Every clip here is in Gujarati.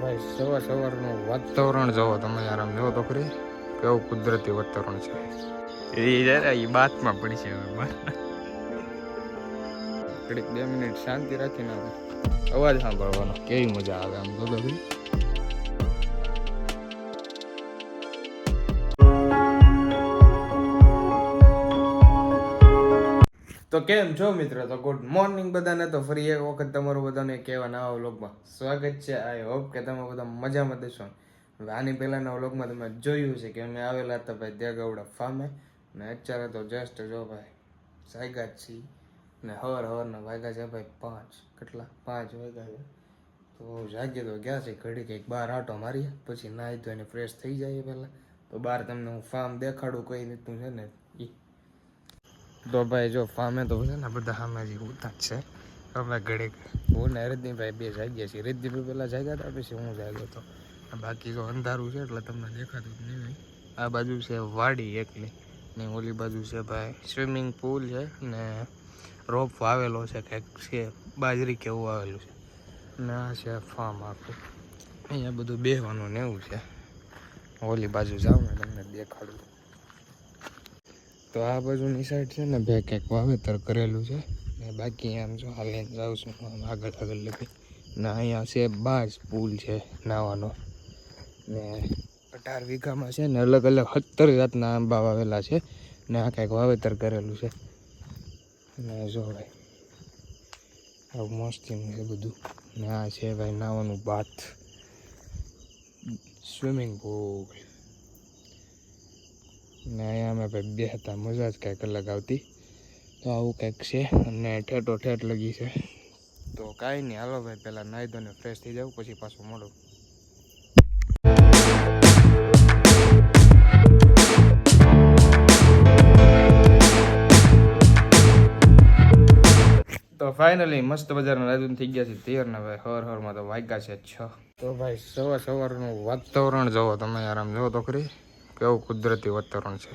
ભાઈ સવાર સવારનું વાતાવરણ જોવો તમે યાર આમ જોવો તો ખરી કેવું કુદરતી વાતાવરણ છે. એ જરા એ બાતમાં પડી છે. ઘડીક બે મિનિટ શાંતિ રાખીને અવાજ સાંભળવાનો કેવી મજા આવે આમ તો ખરી. તો કેમ છો મિત્ર? તો ગુડ મોર્નિંગ બધાને. તો ફરી એક વખત તમારું બધાને કહેવા નવા વ્લોગમાં સ્વાગત છે. આઈ હોપ કે તમે બધા મજામાં દેશો. હવે આની પહેલાના વ્લોગમાં તમે જોયું છે કે અમે આવેલા હતા ભાઈ દેગાવડા ફાર્મે ને અત્યારે તો જસ્ટ જો ભાઈ સાયગા છીએ. ને હવાર હવારના વાગ્યા છે ભાઈ પાંચ. કેટલા? પાંચ વાગ્યા છે. તો જાગીએ તો ગયા છે ઘડી કંઈક બહાર આટો મારીએ. પછી નાહી ધોઈને ફ્રેશ થઈ જાય પહેલાં. તો બહાર તમને હું ફાર્મ દેખાડું, કઈ રીતનું છે ને તો ભાઈ જો ફામે તો ને બધા સામે ઉતા જ છે. અમે ઘડીક હું ને હરિદનીભાઈ બે જાગ્યા છીએ. હરિદનીભાઈ પહેલાં જાગ્યા હતા, પછી હું જાગ્યો હતો. બાકી તો અંધારું છે એટલે તમને દેખાતું જ નહીં. આ બાજુ છે વાડી એકલી ને ઓલી બાજુ છે ભાઈ સ્વિમિંગ પુલ છે ને રોપ વાવેલો છે કંઈક છે, બાજરી કેવું આવેલું છે. ને આ છે ફાર્મ આખું. અહીંયા બધું બેહવાનું ને એવું છે. ઓલી બાજુ જાઉં ને તમને દેખાડું. તો આ બાજુની સાઈડ છે ને બે કંઈક વાવેતર કરેલું છે. ને બાકી આમ જો હાલે જાઉં છું આમ આગળ આગળ લખી ને અહીંયા છે બાજ પુલ છે નાવાનો. ને અઢાર વીઘામાં છે ને અલગ અલગ સત્તર જાતના આંબા વાવેલા છે. ને આ કંઈક વાવેતર કરેલું છે. ને જો ભાઈ, આવું મસ્તીનું છે બધું. ને આ છે ભાઈ નાવાનું બાથ. Swimming pool. ને અહીંયા અમે ભાઈ બે હતા, મજા જ કંઈક અલગ આવતી. તો આવું કંઈક છે અને ઠેઠો ઠેઠ લગી છે. તો કાંઈ નહીં, હાલો ભાઈ, પહેલાં નાહી ને ફ્રેશ થઈ જાઉં, પછી પાછું મળું. ફાઇનલી મસ્ત બજારના રાધુન થઈ ગયા છે તેર ને ભાઈ, હર હરમાં તો વાગ્યા છે છ. તો ભાઈ, સવાર સવારનું વાતાવરણ જોવો તમે, આરામ જોવો તો ખરી. કેવું કુદરતી વાતાવરણ છે.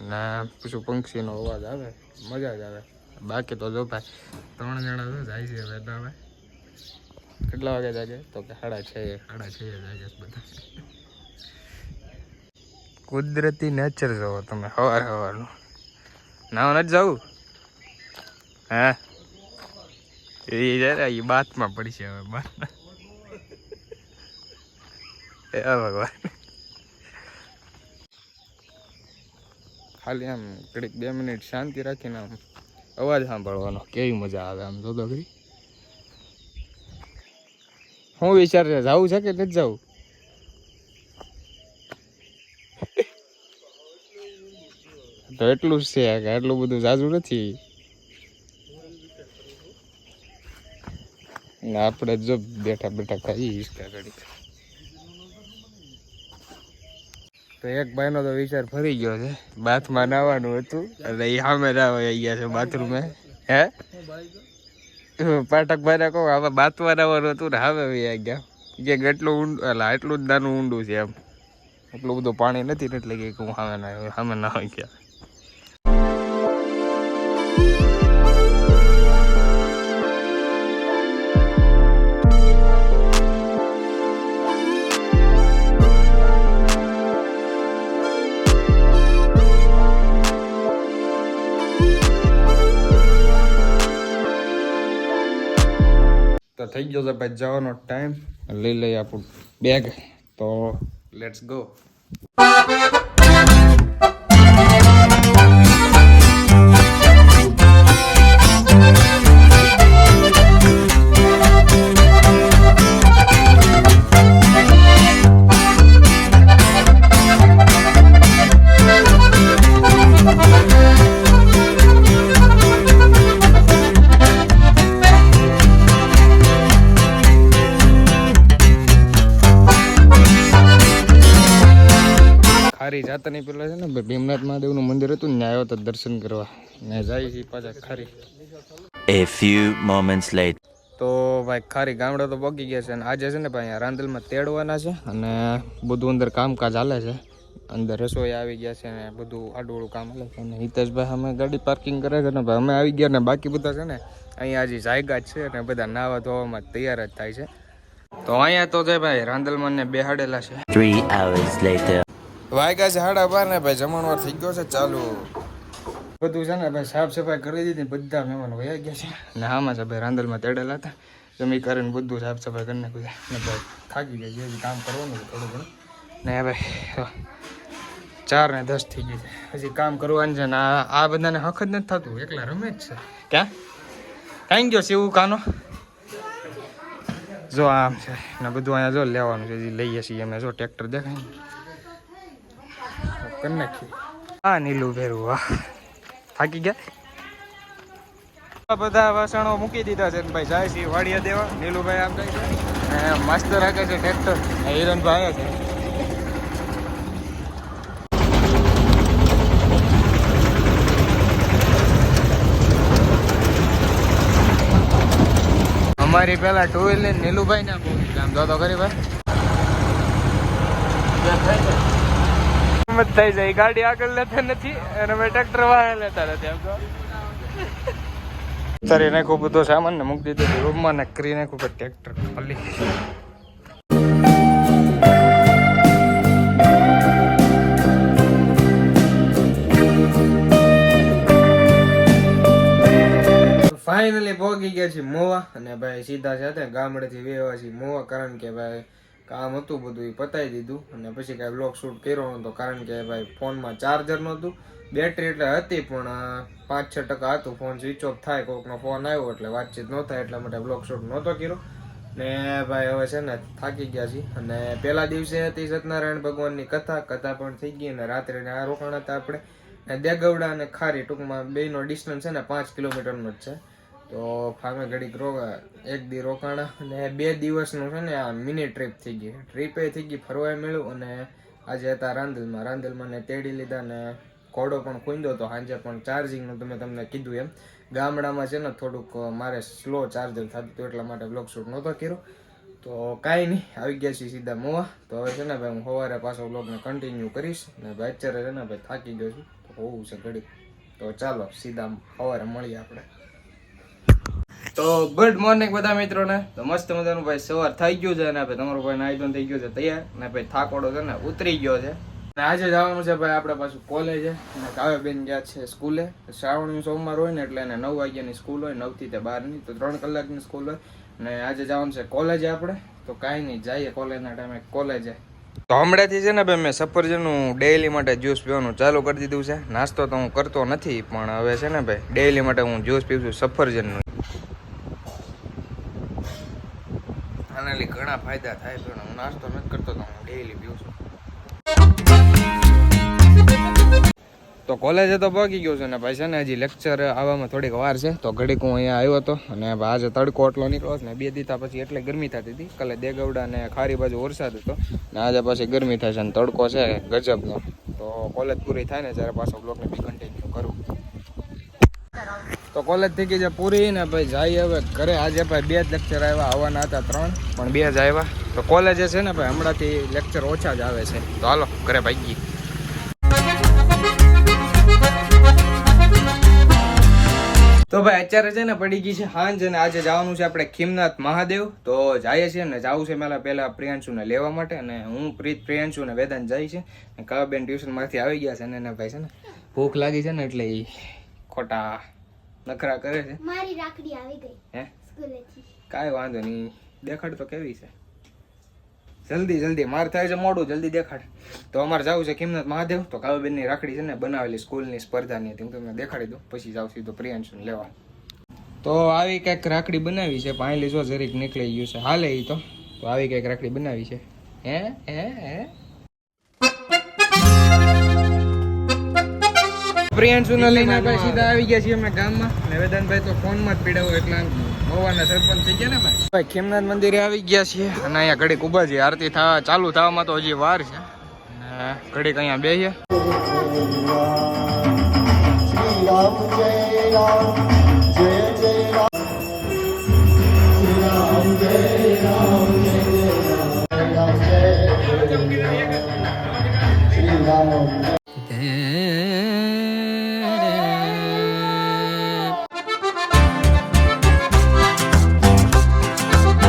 ને, પછી પંક્ષીનો અવાજ આવે, મજા જ આવે. બાકી તો જો ભાઈ, ત્રણ જણા તો જાય છે હવે હવે. કેટલા વાગે જાગે? તો કે સાડા છ સાડા છ જાગે બધા. કુદરતી નેચર જોવો તમે સવાર સવારનું નાવા નથી જવું હા. એ જરા એ બાતમાં પડી છે હવે બાર એ ભગવાન. ખાલી આમ ઘડીક બે મિનિટ શાંતિ રાખીને આમ અવાજ સાંભળવાનો. કેવી મજા આવે આમ તો કરી હું વિચાર છે જવું છે કે નથી જવું તો એટલું જ છે કે આટલું બધું જાજુ નથી. આપણે જો બેઠા બેઠા ખાઈ હિસકા ઘડીક. તો એક ભાઈનો તો વિચાર ફરી ગયો છે. બાથમાં નાવાનું હતું. એટલે એ સામે નાવા ગયા છે બાથરૂમે. હે? પાઠક ભાઈને કહું, હવે બાથમાં નાવાનું હતું ને હવે આવી ગયા. કે એટલું ઊંડું, એટલે આટલું જ નાનું ઊંડું છે એમ. એટલું બધું પાણી નથી એટલે કે હું સામે ના સામે ના આવી ગયા. તો થઈ ગયો છે ભાઈ જવાનો ટાઈમ લઈ લઈએ આપણું બેગ તો લેટ્સ ગો ખારી જાતાની પેલા છે ને ભીમનાથ મહાદેવનું મંદિર હતું ને આવ્યો તો દર્શન કરવા. ને જાય છે પાછા ખારી. એ ફ્યુ મોમેન્ટ્સ લેટ તો ભાઈ ખારી ગામડા તો પગી ગયા છે અને આજે છે ને ભાઈ અહીંયા રાંદલમાં તેડવાના છે અને બધું અંદર કામકાજ હાલે છે. અંદર રસોઈ આવી ગયા છે ને બધું આડું કામ હાલે છે. અને હિતેશભાઈ અમે ગાડી પાર્કિંગ કરે છે ને ભાઈ અમે આવી ગયા ને બાકી બધા છે ને અહીંયા હજી જાયગા જ છે અને બધા નાવા ધોવામાં તૈયાર જ થાય છે. તો અહીંયા તો છે ભાઈ રાંદલમાં ને બેહાડેલા છે. Hours છે સાડા બાર ને ભાઈ જમણવાર થઈ ગયો છે ચાલુ. બધું છે ને ભાઈ સાફ સફાઈ કરી દીધી બધા મહેમાનો વયા ગયા છે. ને આમાં છે ભાઈ રાંદલમાં તેડેલા હતા. જમી કરીને બધું સાફ સફાઈ કરીને નાખ્યું ને ભાઈ થાકી ગઈ છે કામ કરવાનું થોડું ઘણું. ને ભાઈ ચાર ને દસ થઈ ગઈ છે. હજી કામ કરવાનું છે ને આ બધાને હક જ નથી થતું. એકલા રમે જ છે. ક્યાં? કાંઈ ગયો શિવ કાનો જો આમ છે. ને બધું અહીંયા જો લેવાનું છે લઈએ છીએ અમે. જો, ટ્રેક્ટર દેખાય કરી નાખી હા નીલું ભેરું વાહ. થાકી ગયા? બધા વાસણો મૂકી દીધા છે ભાઈ જાય છે વાડિયા દેવા. નીલુભાઈ આમ જાય છે. મસ્ત રાખે છે ટ્રેક્ટર હિરનભાઈ છે. અમારી પેલા ટુ વ્હીલર નીલુભાઈ ના બહુ જો તો ખરી ભાઈ. હિંમત થઈ જાય. ગાડી આગળ લેતા નથી અને મેં ટ્રેક્ટર વાહે લેતા નથી આમ તો તારી નાખું બધો સામાન ને મૂકી દીધો રૂમમાં ને કરી નાખું પછી ટ્રેક્ટર ખાલી ફાઇનલી પહોંચી ગયા છીએ મોવા અને ભાઈ સીધા સાથે ગામડેથી વેવા છીએ મોવા કારણ કે ભાઈ કામ હતું બધું, એ પતાવી દીધું. અને પછી કાંઈ બ્લોગ શૂટ કર્યો નહોતો, કારણ કે ભાઈ ફોનમાં ચાર્જર નહોતું. બેટરી એટલે હતી, પણ પાંચ છ ટકા હતું. ફોન સ્વિચ ઓફ થાય કોકનો ફોન આવ્યો એટલે વાતચીત ન થાય, એટલા માટે બ્લોગ શૂટ નહોતો કર્યો. ને ભાઈ હવે છે ને, થાકી ગયા છીએ. અને પહેલા દિવસે હતી સત્યનારાયણ ભગવાનની કથા. કથા પણ થઈ ગઈ અને રાત્રે આ રોકાણ હતા આપણે. દેગવડા અને ખારી ટૂંકમાં બેનો ડિસ્ટન્સ છે ને, પાંચ કિલોમીટરનો જ છે. તો ફામે ઘડીક રોકા એક દી રોકાણા અને બે દિવસનું છે ને આ મિની ટ્રીપ થઈ ગઈ. ટ્રીપે થઈ ગઈ, ફરવાય મળ્યું અને આજે હતા રાંદલમાં રાંદલમાં ને તેડી લીધા ને ઘોડો પણ ખૂંદ્યો તો સાંજે પણ ચાર્જિંગનું તમે તમને કીધું એમ. ગામડામાં છે ને થોડુંક મારે સ્લો ચાર્જર થતું હતું એટલા માટે બ્લોક શૂટ નહોતો કર્યો. તો કાંઈ નહીં, આવી ગયા છીએ સીધા મોવા. તો હવે છે ને ભાઈ હું સવારે પાછો બ્લોગને કન્ટિન્યુ કરીશ ને ભાઈ અત્યારે છે ને ભાઈ થાકી ગયો છું. હોવું છે ઘડીક. તો ચાલો, સીધા સવારે મળીએ આપણે. તો ગુડ મોર્નિંગ બધા મિત્રોને. તો મસ્ત મજાનું ભાઈ સવાર થઈ ગયું છે અને ભાઈ તમારું ભાઈ નાઈ ધોઈને થઈ ગયું છે તૈયાર. અને ભાઈ થાકોડો છે ને ઉતરી ગયો છે. અને આજે જવાનું છે ભાઈ આપણે પાછું કોલેજ અને કાવ્યાબેન ગયા છે સ્કૂલે. શ્રાવણનું સોમવાર હોય ને એટલે એને નવ વાગ્યાની સ્કૂલ હોય, નવથી તે બારની. તો ત્રણ કલાકની સ્કૂલ હોય. અને આજે જવાનું છે કોલેજે આપણે. તો કાંઈ નહીં, જઈએ કોલેજના ટાઈમે કોલેજે તો હમણાંથી છે ને ભાઈ મેં સફરજનનું ડેઈલી માટે જ્યુસ પીવાનું ચાલુ કરી દીધું છે. નાસ્તો તો હું કરતો નથી, પણ હવે છે ને ભાઈ ડેઈલી માટે હું જ્યુસ પીવું છું સફરજનનું. આના લીધે ઘણા ફાયદા થાય પણ હું નાસ્તો નથી કરતો તો હું ડેઈલી પીઉં છું. તો કોલેજે તો પહોંચી ગયો છું ને ભાઈ છે ને હજી લેક્ચર આવવામાં થોડીક વાર છે, તો ઘડીક હું અહીંયા આવ્યો હતો અને આજે તડકો એટલો નીકળ્યો ને બે દીધા પછી એટલે ગરમી થતી હતી. કાલે દેગવડા ને ખારી બાજુ વરસાદ હતો ને આજે પછી ગરમી થાય છે અને તડકો છે ગજબનો. તો કોલેજ પૂરી થાય ને ત્યારે પાછો બ્લોકને બી કન્ટિન્યુ કરું. તો કોલેજ થઈ જે પૂરી ને ભાઈ જાય હવે ઘરે. આજે ભાઈ બે જ લેક્ચર આવ્યા આવવાના હતા ત્રણ. પણ બે જ આવ્યા તો કોલેજે છે ને ભાઈ, હમણાંથી લેક્ચર ઓછા જ આવે છે. તો હાલો, ઘરે ભાગી તો ભાઈ અત્યારે છે ને પડી ગઈ છે હાંજ અને આજે જવાનું છે આપણે ખીમનાથ મહાદેવ. તો જઈએ છીએ ને જવું છે મેલા પહેલા પ્રિયાંશુને લેવા માટે અને હું પ્રીત પ્રિયાંશુ ને વેદાંત જાય છે. અને કાવ્યાબેન ટ્યુશનમાંથી આવી ગયા છે અને એને ભાઈ છે ને ભૂખ લાગી છે ને એટલે એ ખોટા નખરા કરે છે? મારી રાખડી આવી ગઈ. હે? સ્કૂલેથી. કાંઈ વાંધો નહીં. દેખાડ તો કેવી છે? જલ્દી જલ્દી. માર થાય છે મોડું. જલ્દી દેખાડ. તો અમારે જવું છે કિંમત મહાદેવ. તો કાવ્યબેનની રાખડી છે ને બનાવેલી સ્કૂલની સ્પર્ધાની. હતી હું તમને દેખાડી દઉં. પછી જાઉં સીધો પ્રિયાંશુને લેવા. તો આવી કંઈક રાખડી બનાવી છે. પાણી જો જરીક નીકળી ગયું છે. હાલે એ તો. તો આવી કંઈક રાખડી બનાવી છે. હે? હે? હે? પ્રિયાંશુને લઈને ભાઈ સીધા આવી ગયા છીએ અમે ગામમાં. નિવેદનભાઈ તો ફોનમાં જ પીડાવો એટલે મોવાના સરપંચ થઈ ગયા ને ભાઈ. ભાઈ ખીમનાથ મંદિરે આવી ગયા છીએ અને અહીંયા ઘડીક ઊભા છીએ. આરતી થવા ચાલુ થવામાં તો હજી વાર છે. ઘડીક અહીંયા બેસીએ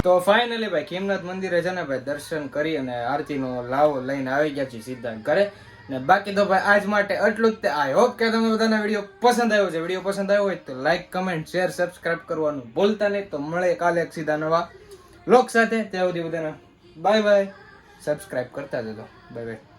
તો ફાઇનલી ભાઈ કેમનાથ મંદિરે છે ને ભાઈ દર્શન કરી અને આરતીનો લાવો લઈને આવી ગયા છીએ સીધા ઘરે. ને બાકી તો ભાઈ આજ માટે એટલું જ તે. આઈ હોપ કે તમને બધાના વીડિયો પસંદ આવ્યો છે. વીડિયો પસંદ આવ્યો હોય તો લાઈક કમેન્ટ શેર સબસ્ક્રાઇબ કરવાનું ભૂલતા નહીં. તો મળે કાલે એક સીધા નવા લોક સાથે. ત્યાં સુધી બધાને બાય બાય સબસ્ક્રાઇબ કરતા જજો. Bye bye